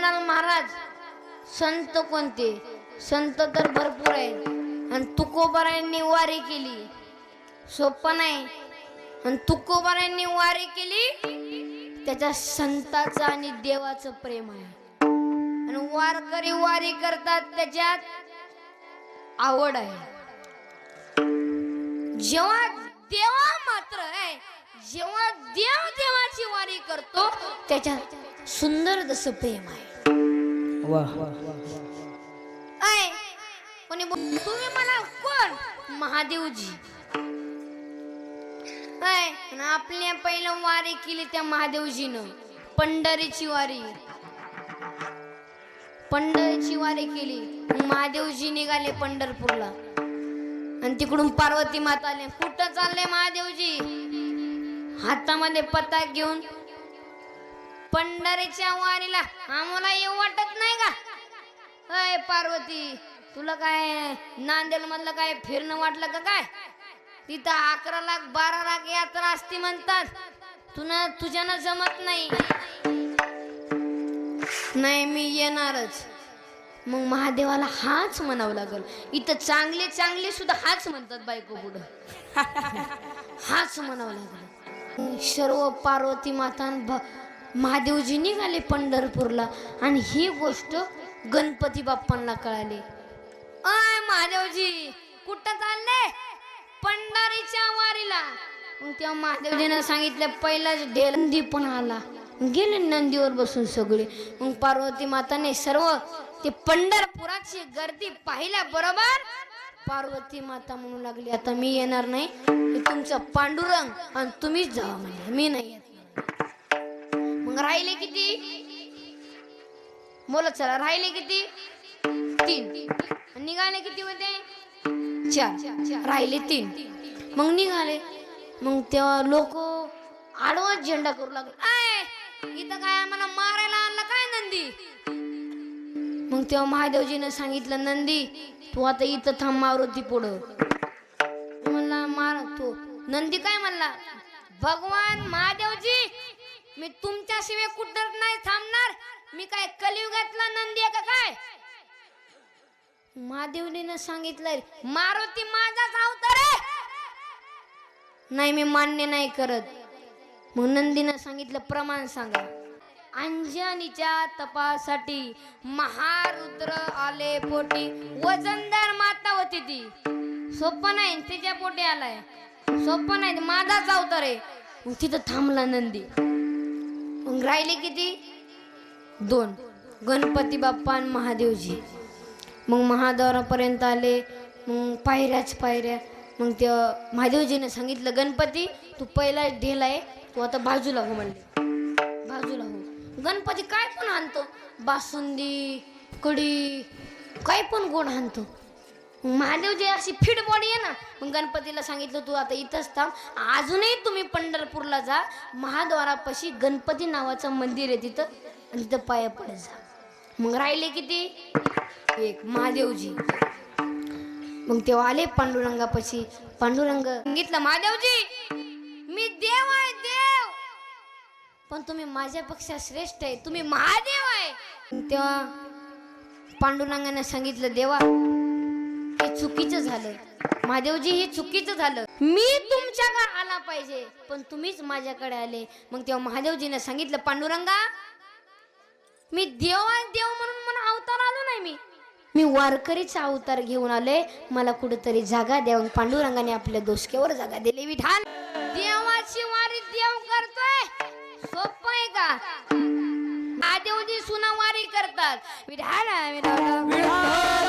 महाराज संत कोणते? संत तर भरपूर आहेत. आणि तुकोबारायांनी वारी केली. सोपं नाही. आणि तुकोबारायांनी वारी केली त्याच्या संताचं आणि देवाचं प्रेम आहे. आणि वारकरी वारी करतात त्याच्यात आवड आहे. जेव्हा देवा मात्र आहे जेव्हा देव देवाची वारी करतो त्याच्यात सुंदर जसं प्रेम आहे. आहे कोणी तुम्ही मला कोण? महादेवजी. आपल्या पहिलं वारी केली त्या महादेवजीनं. पंढरीची वारी. पंढरीची वारी केली. महादेवजी निघाले पंढरपूरला. आणि तिकडून पार्वती माता आले कुठं चालले महादेवजी? हातामध्ये पताक घेऊन पंढरीच्या वारीला आम्हाला येऊ वाटत नाही का? अय पार्वती तुला काय नांदेड मधलं काय फिरणं वाटलं का काय? तिथं अकरा लाख बारा लाख यात्रा असती म्हणतात. तुला तुझ्यानं जमत नाही. नाही मी येणारच. मग महादेवाला हाच म्हणावं लागल. इथं चांगले चांगले सुद्धा हाच म्हणतात बायको पुढं. हाच म्हणावं लागल. सर्व पार्वती माता भ- महादेवजी निघाले पंढरपूरला आणि ही गोष्ट गणपती बाप्पांना कळाली. अय महादेवजी कुठं चालले? पंढरीच्या वारीला. मग तेव्हा महादेवजीनं सांगितलं पहिलाच ढेलंदी पण आला. गेले नंदीवर बसून सगळे. मग पार्वती माताने सर्व ते पंढरपुराची गर्दी पाहिल्या बरोबर? पार्वती माता म्हणू लागली आता मी येणार नाही तुमचा तुमचं पांडुरंग आणि तुम्हीच जावा म्हणजे मी नाही येत. मग राहिले किती? बोला चला राहिले किती? तीन. निघाले किती होते? चार. राहिले तीन. मग निघाले. मग तेव्हा लोक आडवा झेंडा करू लागले. आय इथं काय आम्हाला मारायला आणला काय नंदी? मग तेव्हा महादेवजीनं सांगितलं नंदी तू आता इथं थांब मारुती पुढं. म्हणला मार तू. नंदी काय म्हणला? भगवान महादेवजी मी तुमच्याशिवाय कुठं नाही थांबणार. मी काय कलियुगातला नंदी आहे का काय? महादेवनीनं सांगितलंय मारुती माझाच अवतार आहे. नाही मी मान्य नाही करत. मग नंदीनं सांगितलं प्रमाण सांगा. अंजनीच्या तपासाठी महारुद्र आले पोटी. वजनदार माता होती ती. सोपं नाही तिच्या पोटी आलाय. सोपं नाही माझाच अवतार आहे. तिथं थांबला नंदी. मग राहिले किती? दोन. गणपती बाप्पा आणि महादेवजी. मग महाद्वारापर्यंत आले. मग पायऱ्याच पायऱ्या. मग त्या महादेवजीने सांगितलं गणपती तू पहिला ढेल आहे तू आता बाजूला हो म्हणले. बाजूला हो. गणपती काय पण आणतो. बासुंदी कढी काय पण गोड आणतो. महादेव महादेवजी अशी फिट बॉडी आहे ना. मग गणपतीला सांगितलं तू आता इथंच थांब. अजूनही तुम्ही पंढरपूरला जा. महाद्वारापाशी गणपती नावाचं मंदिर आहे तिथं. आणि तिथं पाया पडत जा. मग राहिले किती? एक. महादेवजी. मग तेव्हा आले पांडुरंगापाशी. पांडुरंग सांगितलं महादेवजी मी देव आहे देव. पण तुम्ही माझ्यापेक्षा श्रेष्ठ आहे. तुम्ही महादेव आहे. तेव्हा पांडुरंगाने सांगितलं देवा हे चुकीचं झालं. महादेवजी हे चुकीचं झालं. मी तुमच्याकडे आला पाहिजे पण तुम्हीच माझ्याकडे आले. मग तेव्हा महादेवजीने सांगितलं पांडुरंगा मी देव देव म्हणून मला अवतार आलो नाही मी. मी वारकरीचा अवतार घेऊन आले मला कुठेतरी जागा द्या. मग पांडुरंगाने आपल्या दोसक्यावर जागा दिली. विठाल देवाची वारी देव करतोय. सोपं आहे का? महादेवजी सुना वारी करतात विठाल विठाल